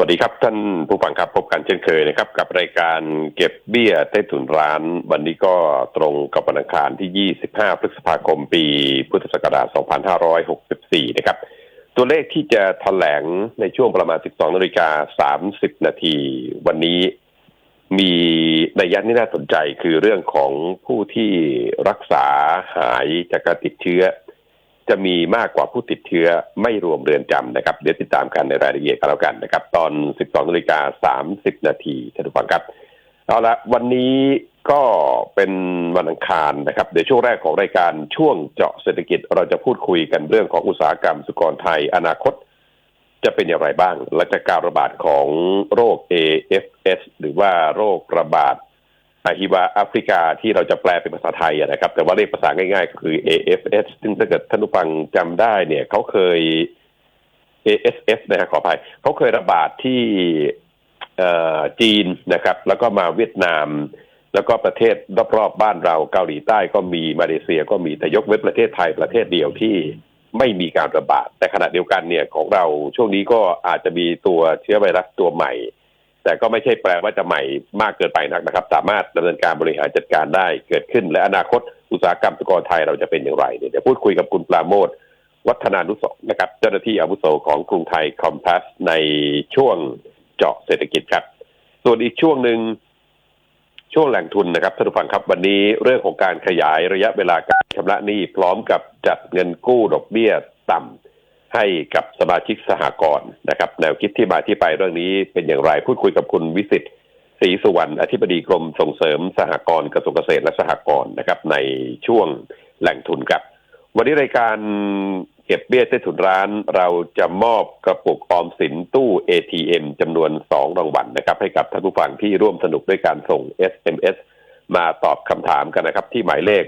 วัสดีครับท่านผู้ฟังครับพบกันเช่นเคยนะครับ กับรายการเก็บเบี้ยใต้ถุนร้าน วันนี้ก็ตรงกับวันอังคารที่ 25 พฤษภาคมปีพุทธศักราช 2564 นะครับ ตัวเลขที่จะแถลงในช่วงประมาณ 12นาฬิกา30 นาทีวันนี้มีในยยะที่น่าสนใจคือเรื่องของผู้ที่รักษาหายจากการติดเชื้อ จะมีมากกว่าผู้ติดเชื้อไม่รวมเรือนจำนะครับ เดี๋ยวติดตามกันในรายละเอียดกันแล้วกันนะครับ ตอน 12นาฬิกา30 นาทีท่านผู้ฟังครับ เอาละวันนี้ก็เป็นวันอังคารนะครับเดี๋ยวช่วงแรกของรายการช่วงเจาะเศรษฐกิจเราจะพูดคุยกันเรื่องของอุตสาหกรรมสุกรไทย อนาคต จะเป็นอย่างไรบ้างและจากการระบาดของโรค AFS หรือว่าโรคระบาด อาฮิวาแอฟริกาที่เราจะแปลเป็นภาษาไทยนะครับ แต่ว่าเรียกภาษาง่ายๆ ก็คือ AFS ซึ่งถ้าเกิดท่านผู้ฟังจำได้เนี่ยเขาเคย ASF นะฮะขออภัยเขาเคยระบาดที่จีนนะครับ แล้วก็มาเวียดนาม แล้วก็ประเทศรอบๆบ้านเราเกาหลีใต้ก็มีมาเลเซียก็มีแต่ยกเว้นประเทศไทยประเทศเดียวที่ไม่มีการระบาด แต่ขณะเดียวกันเนี่ยของเราช่วงนี้ก็อาจจะมีตัวเชื้อไวรัสตัวใหม่ แต่ก็ไม่ใช่แปลว่าจะใหม่มากเกินไปนักนะครับ สามารถดำเนินการบริหารจัดการได้เกิดขึ้น และอนาคตอุตสาหกรรมสุกรไทยเราจะเป็นอย่างไรเนี่ยเดี๋ยวพูดคุยกับคุณปราโมทวัฒนานุสรนะครับ เจ้าหน้าที่อาวุโสของกรุงไทยคอมพาสในช่วงเจาะเศรษฐกิจครับ ส่วนอีกช่วงหนึ่งช่วงแหล่งทุนนะครับท่านผู้ฟังครับวันนี้เรื่องของการขยายระยะเวลาการชำระหนี้พร้อมกับจัดเงินกู้ดอกเบี้ยต่ำ ให้กับสมาชิกสหกรณ์นะครับ แนวคิดที่มาที่ไปเรื่องนี้เป็นอย่างไรพูดคุยกับคุณวิสิทธิ์ศรีสุวรรณอธิบดีกรมส่งเสริมสหกรณ์กระทรวงเกษตรและสหกรณ์นะครับ ในช่วงแหล่งทุนครับ วันนี้รายการเก็บเบี้ยใต้ถุนร้าน เราจะมอบกระปุกออมสินตู้ ATM จำนวน 2 รางวัลนะครับ ให้กับท่านผู้ฟังที่ร่วมสนุกด้วยการส่ง SMS มาตอบคำถามกันนะครับ ที่หมายเลข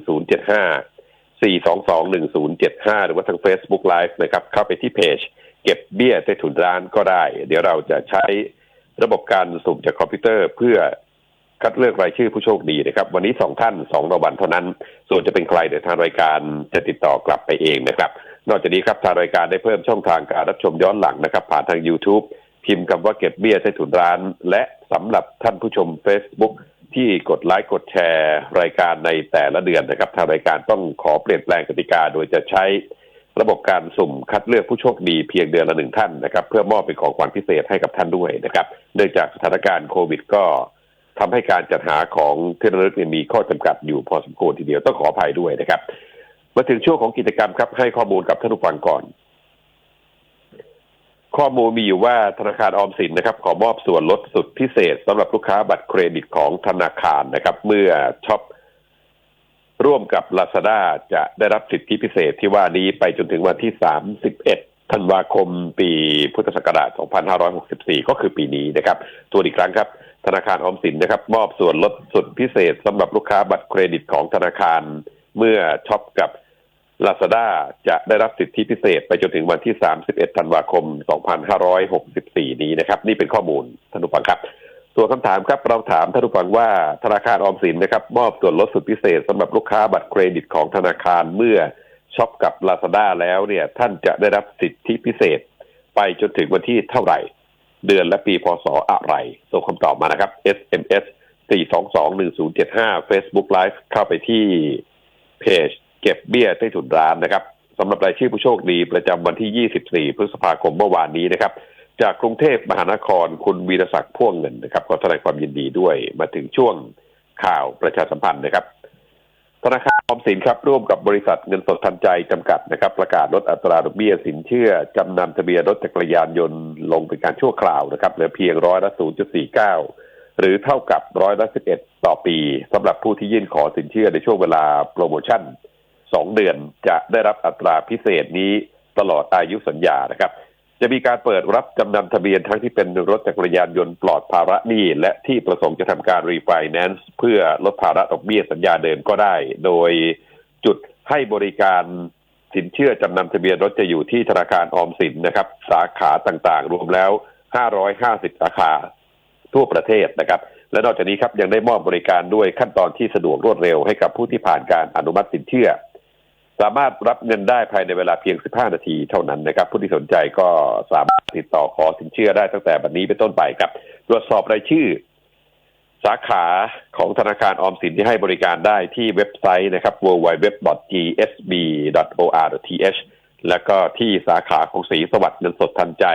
4221075 4221075 หรือว่าทาง Facebook Live นะครับ เข้าไปที่เพจ เก็บเบี้ยใต้ถุนร้านก็ได้ เดี๋ยวเราจะใช้ระบบการสุ่มจากคอมพิวเตอร์เพื่อคัดเลือกรายชื่อผู้โชคดีนะครับ วันนี้สองท่านสองรางวัลเท่านั้น ส่วนจะเป็นใครเดี๋ยวทางรายการจะติดต่อกลับไปเองนะครับ นอกจากนี้ครับทางรายการได้เพิ่มช่องทางการรับชมย้อนหลังนะครับ ผ่านทาง YouTube พิมพ์คำว่าเก็บเบี้ยใต้ถุนร้าน และสำหรับท่านผู้ชม Facebook ที่กดไลค์กดแชร์รายการในแต่ละเดือนนะครับทางรายการต้องขอเปลี่ยนแปลงกติกา โดยจะใช้ระบบการสุ่มคัดเลือกผู้โชคดีเพียงเดือนละหนึ่งท่านนะครับ เพื่อมอบเป็นของขวัญพิเศษให้กับท่านด้วยนะครับ เนื่องจากสถานการณ์โควิดก็ทำให้การจัดหาของเที่ระลึกเนี่ยมีข้อจำกัดอยู่พอสมควรทีเดียวต้องขออภัยด้วยนะครับ มาถึงช่วงของกิจกรรมครับให้ข้อมูลกับท่านผู้ฟังก่อน ข้อมูลมีอยู่ว่าธนาคารออมสินนะครับ ขอมอบส่วนลดสุดพิเศษสำหรับลูกค้าบัตรเครดิตของธนาคารนะครับ เมื่อช็อปร่วมกับ Lazada จะได้รับสิทธิพิเศษที่ว่านี้ไปจนถึงวันที่ 31 ธันวาคมปีพุทธศักราช 2564 ก็คือปีนี้นะครับตัวอีกครั้งครับ ธนาคารออมสินนะครับ มอบส่วนลดสุดพิเศษสำหรับลูกค้าบัตรเครดิตของธนาคาร เมื่อช็อปกับ Lazada จะได้รับสิทธิพิเศษไปจนถึงวันที่ 31 ธันวาคม 2564 นี้นะครับ นี่เป็นข้อมูลท่านผู้ฟังครับ ส่วนคำถามครับเราถามท่านผู้ฟังว่าธนาคารออมสินนะครับ มอบส่วนลดสุดพิเศษสำหรับลูกค้าบัตรเครดิตของธนาคารเมื่อช็อปกับ Lazada แล้วเนี่ย ท่านจะได้รับสิทธิพิเศษ ไปจนถึงวันที่เท่าไหร่ เดือนและปีพศอะไรส่งคำตอบมานะครับ SMS 4221075 Facebook Live เข้าไปที่เพจ เก็บเบี้ยใต้ถุนร้านนะครับสำหรับรายชื่อผู้โชคดีประจำวันที่ 24 พฤษภาคมเมื่อวานนี้นะครับ จากกรุงเทพมหานครคุณวีรศักดิ์พ่วงเงินนะครับขอแสดงความยินดีด้วยมาถึงช่วงข่าวประชาสัมพันธ์นะครับธนาคารออมสินครับร่วมกับบริษัทเงินสดทันใจจำกัดนะครับ ประกาศลดอัตราดอกเบี้ยสินเชื่อ จำนำทะเบียนรถจักรยานยนต์ลงเป็นการชั่วคราวนะครับเหลือเพียงร้อยละ 0.49 หรือเท่ากับร้อยละ 11 ต่อปีสำหรับผู้ที่ยื่นขอสินเชื่อในช่วงเวลาโปรโมชั่น 2เดือนจะได้รับอัตราพิเศษนี้ตลอดอายุสัญญานะครับ จะมีการเปิดรับจำนำทะเบียนทั้งที่เป็นรถจักรยานยนต์ปลอดภาระหนี้ และที่ประสงค์จะทำการรีไฟแนนซ์เพื่อลดภาระดอกเบี้ยสัญญาเดิมก็ได้ โดยจุดให้บริการสินเชื่อจำนำทะเบียนรถจะอยู่ที่ธนาคารออมสินนะครับ สาขาต่างๆ รวมแล้ว 550 สาขาทั่วประเทศนะครับ และนอกจากนี้ครับยังได้มอบบริการด้วยขั้นตอนที่สะดวกรวดเร็วให้กับผู้ที่ผ่านการอนุมัติสินเชื่อ สามารถรับเงินได้ภายในเวลาเพียง 15 นาทีเท่านั้นนะครับ ผู้ที่สนใจก็สามารถติดต่อขอสินเชื่อได้ตั้งแต่บัดนี้เป็นต้นไปครับ ตรวจสอบรายชื่อ สาขาของธนาคารออมสินที่ให้บริการได้ที่เว็บไซต์นะครับ www.gsb.or.th แล้วก็ที่สาขาของสีสวัสดิ์เงินสดทันใจ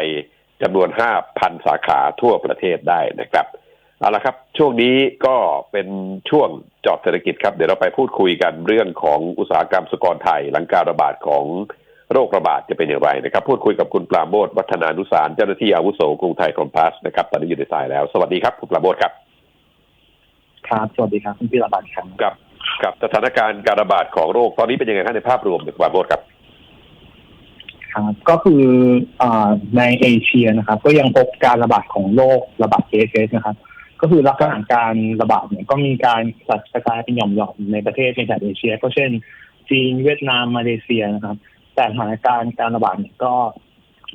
จำนวน 5,000 สาขาทั่วประเทศได้นะครับ เอาละครับ ช่วงนี้ก็เป็นช่วงเจอบเศรษฐกิจครับ เดี๋ยวเราไปพูดคุยกันเรื่องของอุตสาหกรรมสุกรไทย หลังการระบาดของโรคระบาดจะเป็นอย่างไรนะครับ พูดคุยกับคุณปราโมทวัฒนานุสารเจ้าหน้าที่อาวุโสกรุงไทยคอมพาสนะครับตอนนี้อยู่ในสายแล้ว สวัสดีครับคุณปราโมทครับ ครับสวัสดีครับคุณพี่ระบาดครับกับกับสถานการณ์การระบาดของโรคตอนนี้เป็นยังไงครับในภาพรวมคุณปราโมทครับครับก็คืออ่าในเอเชียนะครับ ก็ยังพบการระบาดของโรคระบาดเอสนะครับ ก็คือลักษณะการระบาดเนี่ยก็มีการกระจายเป็นหย่อมๆในประเทศในแถบเอเชีย ก็เช่น จีนเวียดนามมาเลเซียนะครับ แต่สถานการณ์การระบาดเนี่ยก็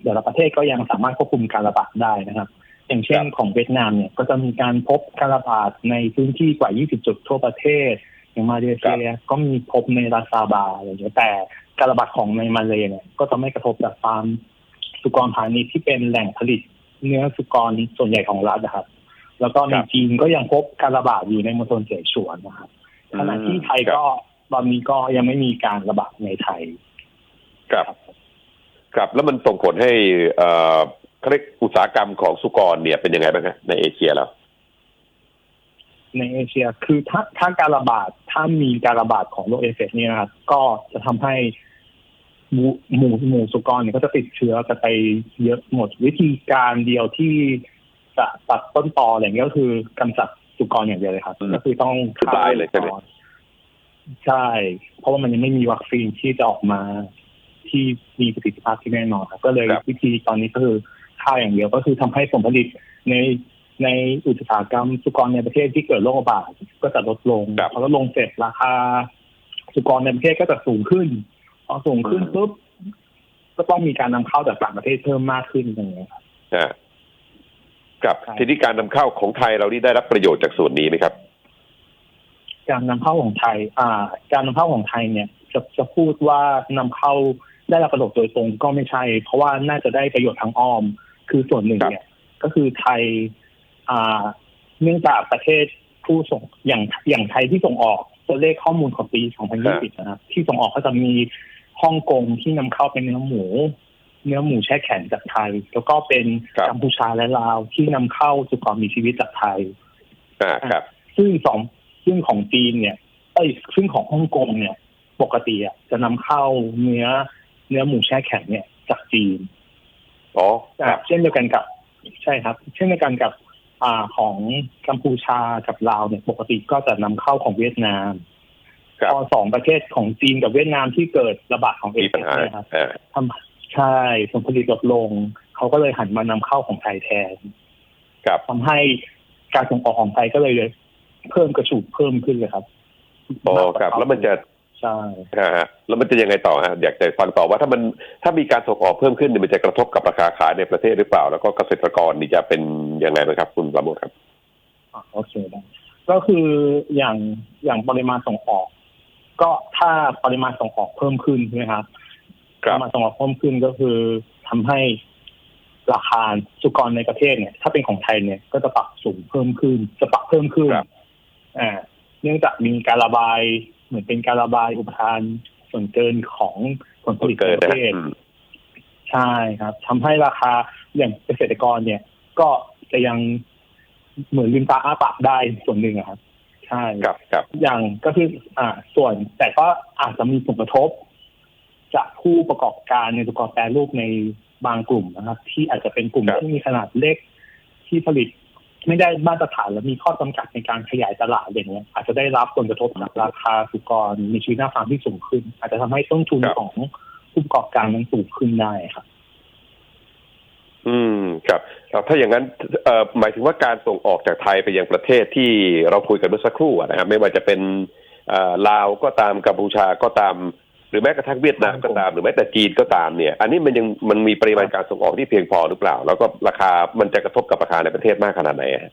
แต่ละประเทศก็ยังสามารถควบคุมการระบาดได้นะครับ อย่างเช่นของเวียดนามเนี่ยก็จะมีการพบการระบาดในพื้นที่กว่า 20 จุดทั่วประเทศ อย่างมาเลเซียก็มีพบในราซาบาอะไรอย่างเงี้ยแต่การระบาดของในมาเลเนี่ยก็จะไม่กระทบจากฟาร์มสุกรพาณิชย์ที่เป็นแหล่งผลิตเนื้อสุกรส่วนใหญ่ของรัฐนะครับ แล้วก็ในจีนก็ยังพบการระบาดอยู่ในมณฑลเสฉวนนะครับขณะที่ไทยก็ตอนนี้ก็ยังไม่มีการระบาดในไทยครับครับแล้วมันส่งผลให้เอ่อเขาเรียกอุตสาหกรรมของสุกรเนี่ยเป็นยังไงบ้างครับในเอเชียแล้วในเอเชียคือถ้าถ้าการระบาดถ้ามีการระบาดของโรคเอฟเเนี่ยนะครับก็จะทำให้หมูหมูหมูสุกรเนี่ยก็จะติดเชื้อกันไปเยอะหมดวิธีการเดียวที่ จะตัดต้นตออะไรเงี้ยก็คือกำจัดสุกรอย่างเดียวเลยครับอืมก็คือต้องคือตายเลยใช่ไหมสุกรใช่ เพราะว่ามันยังไม่มีวัคซีนที่จะออกมาที่มีประสิทธิภาพที่แน่นอนครับ ก็เลยครับวิธีตอนนี้ก็คือฆ่าอย่างเดียวก็คือทำให้ผลผลิตในในอุตสาหกรรมสุกรในประเทศที่เกิดโรคระบาดก็จะลดลงครับพอลดลงเสร็จราคาสุกรในประเทศก็จะสูงขึ้นพอสูงขึ้นอืมปุ๊บก็ต้องมีการนำเข้าจากต่างประเทศเพิ่มมากขึ้นอย่างเงี้ยครับ อ่ากับใช่ทีนี้การนำเข้าของไทยเรานี่ได้รับประโยชน์จากส่วนนี้ไหมครับ การนำเข้าของไทย อ่า การนำเข้าของไทยเนี่ยจะจะพูดว่านำเข้าได้รับประโยชน์โดยตรงก็ไม่ใช่ เพราะว่าน่าจะได้ประโยชน์ทางอ้อม คือส่วนหนึ่งเนี่ย ก็คือไทย อ่า เนื่องจากประเทศผู้ส่งอย่างอย่างไทยที่ส่งออกตัวเลขข้อมูลของปี 2020 นะครับที่ส่งออกก็จะมีฮ่องกงที่นำเข้าเป็นเนื้อหมู เนื้อหมูแช่แข็งจากไทย แล้วก็เป็นครับกัมพูชาและลาวที่นำเข้าสุกรมีชีวิตจากไทยอ่าครับ ซึ่งสองซึ่งของจีนเนี่ยเอ้ยซึ่งของฮ่องกงเนี่ย ปกติอะจะนำเข้าเนื้อเนื้อหมูแช่แข็งเนี่ยจากจีนอ๋อคอ่ารับเช่นเดียวกันกับ ใช่ครับ เช่นเดียวกันกับอ่าของกัมพูชากับลาวเนี่ยปกติก็จะนำเข้าของเวียดนามครับพอสองประเทศของจีนกับเวียดนามที่เกิดระบาดของเอมีเปัญหาเนี่ยครับอ่าทำ ใช่ผลผลิตลดลง เขาก็เลยหันมานำเข้าของไทยแทนครับทำให้การส่งออกของไทยก็เลยเพิ่มกระฉูดเพิ่มขึ้นเลยครับอ๋อครับ แล้วมันจะใช่ฮะแล้วมันจะยังไงต่อฮะอยากจะฟังต่อว่าถ้ามันถ้ามีการส่งออกเพิ่มขึ้นเนี่ยมันจะกระทบกับราคาขายในประเทศหรือเปล่า แล้วก็เกษตรกรนี่จะเป็นยังไงบ้างครับ คุณประโมทครับอะโอเคได้ก็คืออย่างอย่างปริมาณส่งออก ก็ถ้าปริมาณส่งออกเพิ่มขึ้นใช่ไหมครับ ครัปบริมาณส่งออกเพิ่มขึ้นก็คือทำให้ราคาสุกรในประเทศเนี่ย ถ้าเป็นของไทยเนี่ยก็จะปรับสูงเพิ่มขึ้น จะปรับเพิ่มขึ้นครับอ่าเนื่องจากมีการระบายเหมือนเป็นการระบายอุปทานส่วนเกินของผลผลิตเกิในนประนะเทศอืมใช่ครับทำให้ราคาอย่างเกษตรกรเนี่ย ก็จะยังเหมือนลืมตาอ้าปากได้ส่วนหนึ่งอะครับ ใช่ครับครับอย่างก็คืออ่าส่วนแต่ก็อาจจะมีผลกระทบ จากผู้ประกอบการในอุตสาหกรรมแปรรูปในบางกลุ่มนะครับ ที่อาจจะเป็นกลุ่มครับที่มีขนาดเล็กที่ผลิตไม่ได้มาตรฐานและมีข้อจำกัดในการขยายตลาดอย่างเงี้ยอาจจะได้รับผลกระทบจากราคาสุกรมีชีวิตหน้าฟาร์มที่สูงขึ้น อาจจะทำให้ต้นทุนครับของผู้ประกอบการนั้นสูงขึ้นได้ครับ อืมครับครับถ้าอย่างนั้นเอ่อหมายถึงว่าการส่งออกจากไทยไปยังประเทศที่เราคุยกันเมื่อสักครู่อะนะครับไม่ว่าจะเป็นเอ่อลาวก็ตามกัมพูชาก็ตาม หรือแม้กระทั่งเวียดนามก็ตามหรือแม้แต่จีนก็ตามเนี่ย อันนี้มันยังมันมีปริมาณการส่งออกที่เพียงพอหรือเปล่า แล้วก็ราคามันจะกระทบกับราคาในประเทศมากขนาดไหนอะ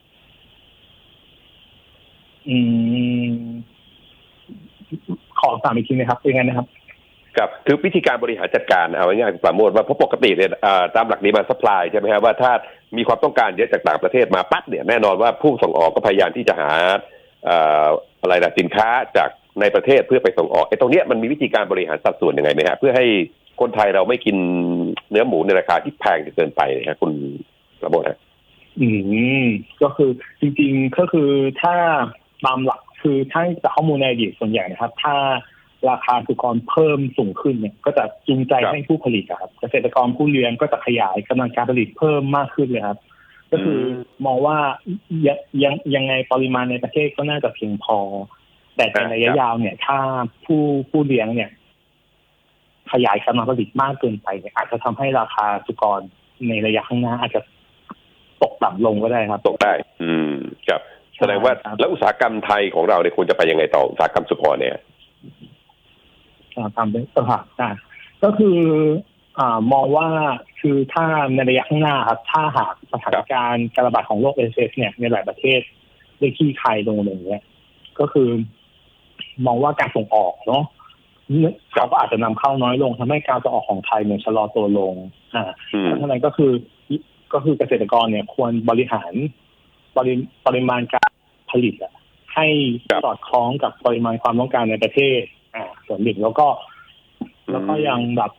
อืมขอสามอีกทีนะครับเป็นไงนะครับครับคือวิธีการบริหารจัดการเอาง่ายๆคุณปราโมทว่าเพราะปกติเนี่ยเอ่อตามหลักดีมาสปายใช่ไหมครับว่าถ้ามีความต้องการเยอะจากต่างประเทศมาปั๊บเนี่ยแน่นอนว่าผู้ส่งออกก็พยายามที่จะหาเอ่ออะไรนะสินค้าจาก ในประเทศเพื่อไปส่งออกไอ้ตรงเนี้ยมันมีวิธีการบริหารสัดส่วนยังไงไหมฮะเพื่อให้คนไทยเราไม่กินเนื้อหมูในราคาที่แพงจนเกินไปนะฮะคุณปราโมทฮะอืมก็คือจริง ๆก็คือถ้าตามหลักคือถ้าจากข้อมูลในอดีตส่วนใหญ่นะครับ ถ้าราคาสุกรเพิ่มสูงขึ้นเนี่ย ก็จะจูงใจครับให้ผู้ผลิตอะครับ เกษตรกรผู้เลี้ยงก็จะขยายกำลังการผลิตเพิ่มมากขึ้นเลยครับ ก็คือมองว่ายังยังยังไงปริมาณในประเทศก็น่าจะเพียงพอ แต่ในระยะยาวเนี่ย ถ้าผู้ผู้เลี้ยงเนี่ย ขยายกำลังผลิตมากเกินไปเนี่ยอาจจะทำให้ราคาสุกรในระยะข้างหน้า อาจจะตกต่ำลงก็ได้ครับ ตกได้ อืมครับแสดงว่าครับแล้วอุตสาหกรรมไทยของเราเนี่ยควรจะไปยังไงต่ออุตสาหกรรมสุกรเนี่ยอ่าทำเป็นเออค่ะได้ก็คืออ่ามองว่าคือถ้าในระยะข้างหน้าครับถ้าหากสถานการณ์การระบาดของโรคเอเสเนี่ยในหลายประเทศได้คลี่คลายลงอะไรอย่างเงี้ย ก็คือ มองว่าการส่งออกเนาะเขาก็อาจจะนำเข้าน้อยลงทำให้การส่งออกของไทยเนี่ยชะลอตัวลงอ่าอืมเพราะฉะนั้นก็คือก็คือเกษตรกรเนี่ยควรบริหารปริปริมาณการผลิตอะให้ครับสอดคล้องกับปริมาณความต้องการในประเทศ อ่า ส่วนหนึ่งแล้วก็ แล้วก็ยังแบบ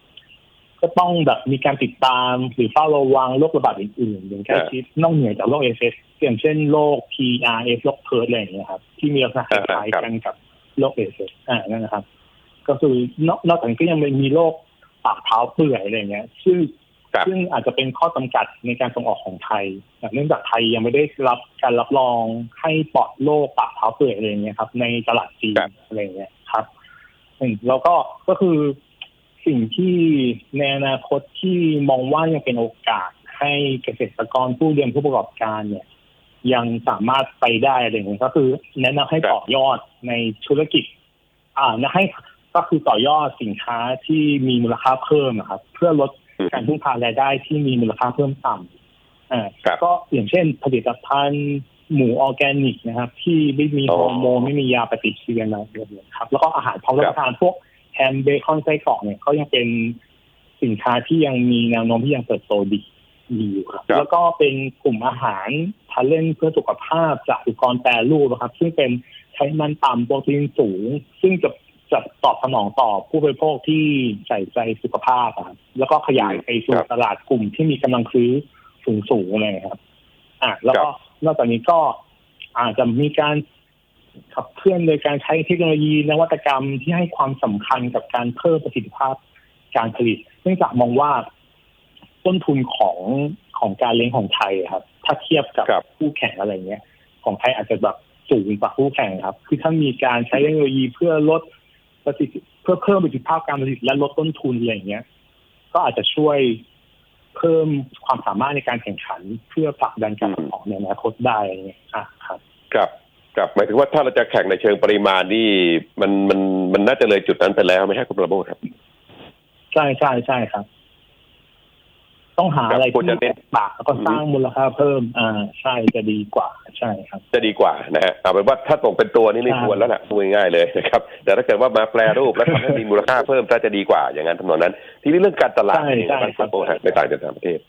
ก็ต้องแบบมีการติดตามหรือเฝ้าระวังโรคระบาดอื่นๆอย่างใกล้ชิดนอกเหนือจากโรคเอเสอย่างเช่นโรค PRS โรคเพิร์ดอะไรอย่างเงี้ยครับ ที่มีลักษณะคล้ายๆกันกับ โรคเอเสอ่านั่นนะครับ ก็คือนอกนอกจากนี้ก็ยังมีโรคปากเท้าเปื่อยอะไรอย่างเงี้ย ซึ่งครับซึ่งอาจจะเป็นข้อจำกัดในการส่งออกของไทย เนื่องจากไทยยังไม่ได้รับการรับรองให้ปลอดโรคปากเท้าเปื่อยอะไรอย่างเงี้ยครับ ในตลาดจีนครับอะไรอย่างเงี้ยครับอืมแล้วก็ก็คือสิ่งที่ในอนาคตที่มองว่ายังเป็นโอกาสให้เกษตรกรผู้เลี้ยงผู้ประกอบการเนี่ย ยังสามารถไปได้อะไรอย่างเงี้ยก็คือ แนะนำให้ครับต่อยอดในธุรกิจ อ่านะให้ก็คือต่อยอดสินค้าที่มีมูลค่าเพิ่มนะครับ เพื่อลดอืมการพึ่งพารายได้ที่มีมูลค่าเพิ่มต่ำอ่าครับก็อย่างเช่น ผลิตภัณฑ์หมูออร์แกนิกนะครับ ที่ไม่มีอ๋อฮอร์โมนไม่มียาปฏิชีวนะอะไรแบบนี้ครับ แล้วก็อาหารพร้อมรับประทานพวกแฮมเบคอนไส้กรอกเนี่ยก็ยังเป็นสินค้าที่ยังมีแนวโน้มที่ยังเติบโตดี ดีอยู่ครับ ครับ แล้วก็เป็นกลุ่มอาหารทานเล่นเพื่อสุขภาพจากอุปกรณ์แปรรูปนะครับ ซึ่งเป็นไขมันต่ำโปรตีนสูง ซึ่งจะจะตอบสนองต่อผู้บริโภคที่ใส่ใจสุขภาพอะครับแล้วก็ขยายไปสู่ครับตลาดกลุ่มที่มีกำลังซื้อสูงสูงๆเลยครับ อะแล้วก็ครับนอกจากนี้ก็อาจจะมีการขับเคลื่อนโดยการใช้เทคโนโลยีนวัตกรรมที่ให้ความสำคัญกับการเพิ่มประสิทธิภาพการผลิต เนื่องจากมองว่า ต้นทุนของของการเลี้ยงของไทยอะครับ ถ้าเทียบกับครับคู่แข่งอะไรเงี้ย ของไทยอาจจะแบบสูงกว่าคู่แข่งครับ คือถ้ามีการใช้เทคโนโลยีเพื่อลดประสิทธิเพื่อเพิ่มประสิทธิภาพการผลิตและลดต้นทุนอะไรอย่างเงี้ย ก็อาจจะช่วยเพิ่มความสามารถในการแข่งขันเพื่อผลักดันการส่งออกในอนาคตได้อะไรเงี้ยอะครับครับครับหมายถึงว่าถ้าเราจะแข่งในเชิงปริมาณนี่มันมันมันน่าจะเลยจุดนั้นไปแล้วไหมครับคุณประโมทครับ ใช่ใช่ใช่ครับ ต้องหาอะไรครับควรที่จะเน้นแตกต่างแล้วก็สร้างมูลค่าเพิ่ม อ่าใช่จะดีกว่าใช่ครับ จะดีกว่านะฮะเอาเป็นว่าถ้าส่งเป็นตัวนี่ไม่ใช่ควรแล้วแหละพูดง่ายๆเลยนะครับแต่ถ้าเกิดว่ามาแปลรูปแล้วทำให้มีมูลค่าเพิ่มก็จะดีกว่าอย่างนั้นทำนองนั้น ทีนี้เรื่องการตลาดใช่นี่ใช่นะครับครับคุณประโมทฮะไม่ต่างจากต่างประเทศ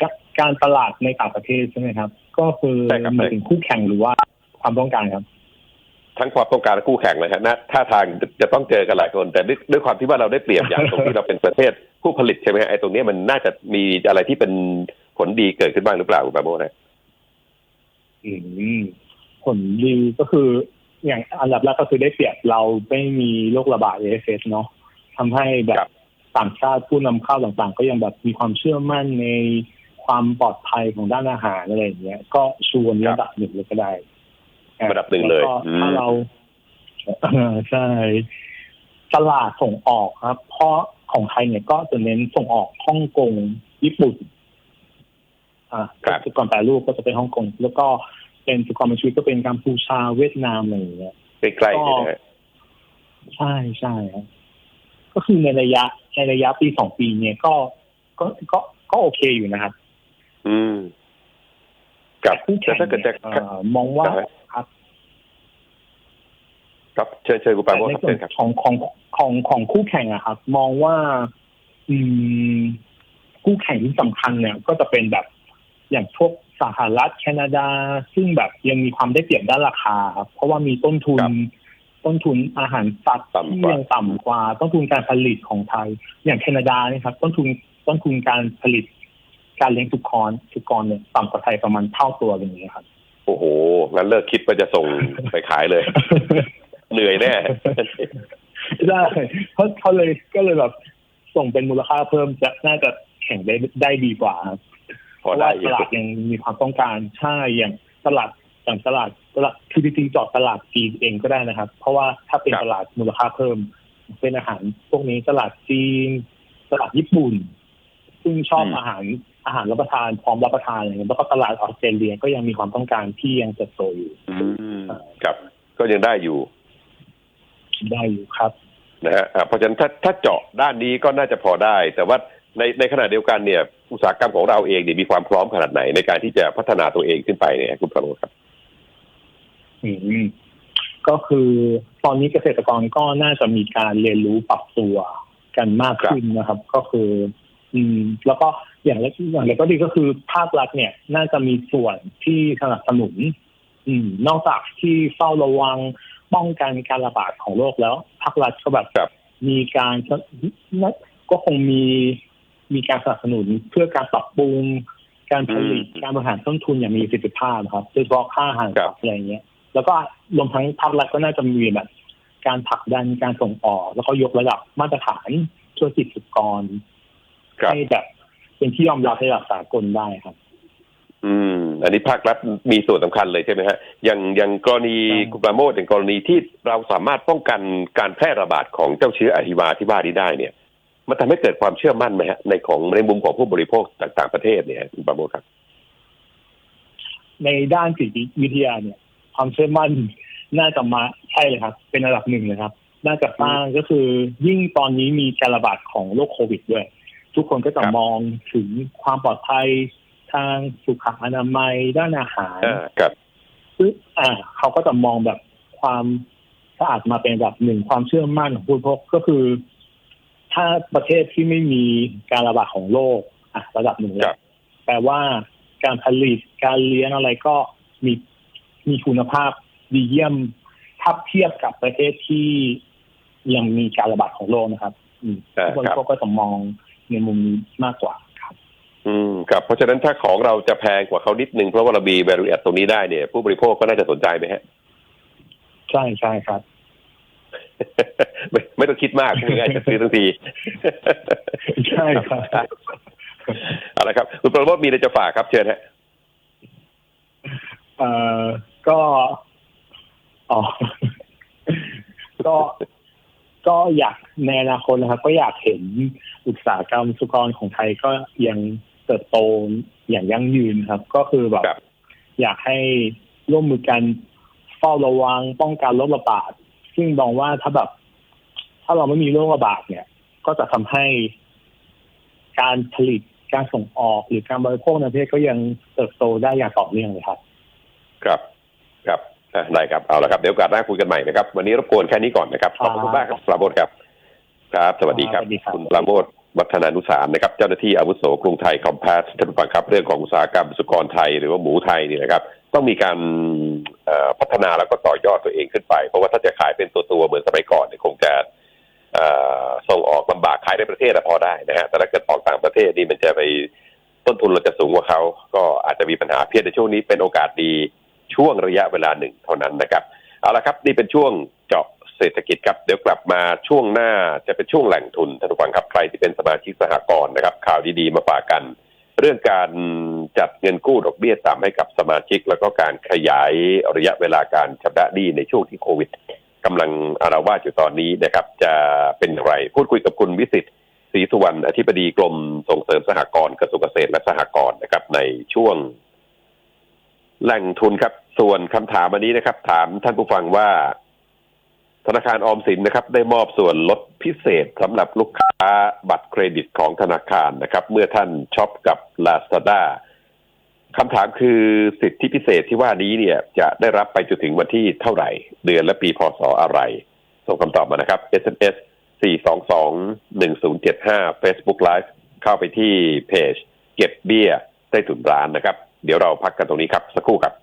กการตลาดในต่างประเทศใช่ไหมครับ ก็คือใช่ครับหมายถึงคู่แข่งหรือว่าความต้องการครับทั้งความต้องการและคู่แข่งเลยฮะนะท่าทางจะต้องเจอกันหลายคน แต่ด้วยด้วยความที่ว่าเราได้เปรียบอย่างตรงที่เราเป็นประเทศ ผู้ผลิตใช่ไหมฮะไอ้ตรงเนี้ยมันน่าจะมีอะไรที่เป็นผลดีเกิดขึ้นบ้างหรือเปล่าคุณประโมทฮะอืมผลดีก็คือ อย่างอันดับแรกก็คือได้เปรียบเราไม่มีโรคระบาดเอฟเอสเนาะทำให้แบครับบต่างชาติผู้นำเข้าต่างๆ ก็ยังแบบมีความเชื่อมั่นในความปลอดภัยของด้านอาหารอะไรอย่างเงี้ย ก็ชวนระดับหนึ่งเลยก็ได้อะระดับหนึ่งเลยแวก็อืมถ้าเราเออใช่ ตลาดส่งออกครับ เพราะ ของไทยเนี่ยก็จะเน้นส่งออกฮ่องกงญี่ปุ่นอ่าครับสุกรแปรรูปก็จะเป็นฮ่องกงแล้วก็เป็นสุกรบรรชุก็เป็นกัมพูชาเวียดนามอะไรอย่างเงี้ยใกล้ๆนี่นะฮะใช่ใช่ครับก็คือในระยะในระยะปีสองปีเนี่ยก็ก็ก็ก็โอเคอยู่นะครับ อืมกับคู่แข่งแต่ถ้าเกิดจะเนี่ยเอ่อมองว่าครับ ครับครับเชิญเชิญคุณปราโมทในครับส่วเชินญครับของของของของคู่แข่งอะครับ มองว่า อืมคู่แข่งที่สำคัญเนี่ย ก็จะเป็นแบบอย่างพวกสหรัฐแคนาดา ซึ่งแบบยังมีความได้เปรียบด้านราคาครับ เพราะว่ามีต้นทุนครับต้นทุนอาหารสัตว์ต่ำที่กว่ายังต่ำกว่า ต้นทุนการผลิตของไทย อย่างแคนาดาเนี่ยครับ ต้นทุนต้นทุนการผลิต การเลี้ยงสุกรสุกรเนี่ยต่ำกว่าไทยประมาณเท่าตัวอย่างนี้ยครับ โอ้โหงั้นเลิกคิดว่าจะส่งไปขายเลย เหนื่อยแน่ได้เขาเขาเลยก็เลยแบบส่งเป็นมูลค่าเพิ่มจะน่าจะแข่งได้ได้ดีกว่าครับพอเพราะได้ว่าอีตกลาดยังมีความต้องการใช่อย่างตลาดอย่างตลาดตลาดคือจริงๆเจอดตลาดจีนเองก็ได้นะครับ เพราะว่าถ้าเป็นตลาดมูลค่าเพิ่ม เป็นอาหารพวกนี้ตลาดจีน ตลาดญี่ปุ่น ซึ่งชอบอาหารอาหารรับประทานพร้อมรับประทานอะไรเงี้ยแล้วก็ตลาดออสเตรเลียก็ยังมีความต้องการที่ยังเติบโตอยู่อืมครับ ก็ยังได้อยู่ ได้อยู่ครับนะฮะอ่าเพราะฉะนั้นถ้าถ้าเจาะด้านนี้ก็น่าจะพอได้ แต่ว่าในในขณะเดียวกันเนี่ยอุตสาหกรรมของเราเองเนี่ยมีความพร้อมขนาดไหนในการที่จะพัฒนาตัวเองขึ้นไปเนี่ยคุณประโมทครับ อืมก็คือตอนนี้เกษตรกรก็น่าจะมีการเรียนรู้ปรับตัวกันมากขึ้นนะครับ ก็คือ อืม แล้วก็อย่างแรกอย่างแรกก็ดีก็คือภาครัฐเนี่ย น่าจะมีส่วนที่สนับสนุน อืม นอกจากที่เฝ้าระวัง ป้องกันการระบาดของโรคแล้วภาครัฐก็แบบครับมีการก็คงมีมีการสนับสนุนเพื่อการปรับปรุง การผลิตอืมการบริหารต้นทุนอย่างมีประสิทธิภาพนะครับโดยเฉพาะค่าอาหารครัสับตว์อะไรเงี้ย แล้วก็รวมทั้งภาครัฐก็น่าจะมีแบบการผลักดันการส่งออก แล้วก็ยกระดับมาตรฐานธุรกิจสุกรครับให้แบบเป็นที่ยอมรับในระดับสากลได้ครับ อืม อันนี้ภาครัฐมีส่วนสำคัญเลยใช่ไหมฮะอย่างอย่างกรณีใช่คุณประโมทอย่างกรณีที่เราสามารถป้องกันการแพร่ระบาดของเจ้าเชื้ออหิวาที่ว่านี้ได้เนี่ย มันทำให้เกิดความเชื่อมั่นไหมฮะในของในมุมของผู้บริโภคต่างๆประเทศเนี่ยคุณประโมทครับ ในด้านจิตวิทยาเนี่ย ความเชื่อมั่นน่าจะมาใช่เลยครับ เป็นระดับหนึ่งเลยครับ น่าจะสร้างก็คือยิ่งตอนนี้มีการระบาดของโรคโควิดด้วย ทุกคนก็จะครับมองถึงความปลอดภัย ทางสุขอนามัยด้านอาหารอ่าครับซึ่งอ่า เขาก็จะมองแบบความสะอาดมาเป็นระดับหนึ่งความเชื่อมั่นของผู้บริโภคก็คือ ถ้าประเทศที่ไม่มีการระบาดของโรคอะระดับหนึ่งคแล้รัวบแปลว่าการผลิตการเลี้ยงอะไรก็มีมีคุณภาพดีเยี่ยมถ้าเทียบกับประเทศที่ยังมีการระบาดของโรคนะครับ อืมอ่าผู้บริโภคก็จะมองในมุมนี้มากกว่าครับ อืมครับเพราะฉะนั้นถ้าของเราจะแพงกว่าเขานิดนึงเพราะว่าเรามี value add ตรงนี้ได้เนี่ย ผู้บริโภคก็น่าจะสนใจไหมฮะ ใช่ใช่ครับ ไม่ไม่ต้องคิดมากง่ายๆจะซื้อทันที ใช่ครับเอาละครับ คุณประโมทมีอะไรจะฝากครับเชิญฮะเอ่อก็อ๋อก็ก็อยากในอนาคตนะครับ ก็อยากเห็นอุตสาหกรรมสุกรของไทยก็ยังเติบโตอย่างยั่งยืนครับ ก็คือแบบครับอยากให้ร่วมมือกันเฝ้าระวังป้องกันโรคระบาด ซึ่งมองว่าถ้าแบบ ถ้าเราไม่มีโรคระบาดเนี่ย ก็จะทำให้การผลิตการส่งออกหรือการบริโภคในประเทศก็ยังเติบโตได้อย่างต่อเนื่องเลยครับ ครับครับอะได้ครับเอาละครับเดี๋ยวโอกาสหน้าคุยกันใหม่นะครับ วันนี้รบกวนแค่นี้ก่อนนะครับขอบคุณมากครับปราโมทครับ ครับ สวัสดีครับสวัสดีครับคุณปราโมท วัฒนานุสารนะครับ เจ้าหน้าที่อาวุโสกรุงไทยคอมพาสท่านผู้ฟังครับเรื่องของอุตสาหกรรมสุกรไทยหรือว่าหมูไทยนี่นะครับ ต้องมีการพัฒนาแล้วก็ต่อยอดตัวเองขึ้นไป เพราะว่าถ้าจะขายเป็นตัวตัวเหมือนสมัยก่อนเนี่ยคงจะส่งออกลำบากขายในประเทศพอได้นะฮะแต่ถ้าเกิดออกต่างประเทศนี่มันจะไปต้นทุนเราจะสูงกว่าเขาก็อาจจะมีปัญหาเพียงในช่วงนี้เป็นโอกาสดีช่วงระยะเวลาหนึ่งเท่านั้นนะครับเอาละครับนี่เป็นช่วง เศรษฐกิจครับเดี๋ยวกลับมาช่วงหน้าจะเป็นช่วงแหล่งทุนท่านผู้ฟังครับใครที่เป็นสมาชิกสหกรณ์นะครับ ข่าวดีๆมาฝากกัน เรื่องการจัดเงินกู้ดอกเบี้ยต่ำให้กับสมาชิก แล้วก็การขยายระยะเวลาการชำระหนี้ในช่วงที่โควิดกำลังอารวาสอยู่ตอนนี้นะครับ จะเป็นอย่างไรพูดคุยกับคุณวิสิตศรีสุวรรณอธิบดีกรมส่งเสริมสหกรณ์กระทรวงเกษตรและสหกรณ์นะครับ ในช่วง แหล่งทุนครับ ส่วนคำถามอันนี้นะครับ ถามท่านผู้ฟังว่า ธนาคารออมสินนะครับได้มอบส่วนลดพิเศษสำหรับลูกค้าบัตรเครดิตของธนาคารนะครับ เมื่อท่านช็อปกับ Lazada คำถามคือสิทธิพิเศษที่ว่านี้เนี่ยจะได้รับไปจนถึงวันที่เท่าไหร่ เดือนและปีพศอะไร ส่งคำตอบมานะครับ SMS 422-1075 Facebook Live เข้าไปที่เพจ เก็บเบี้ยใต้ถุนร้านนะครับ เดี๋ยวเราพักกันตรงนี้ครับ สักครู่ครับ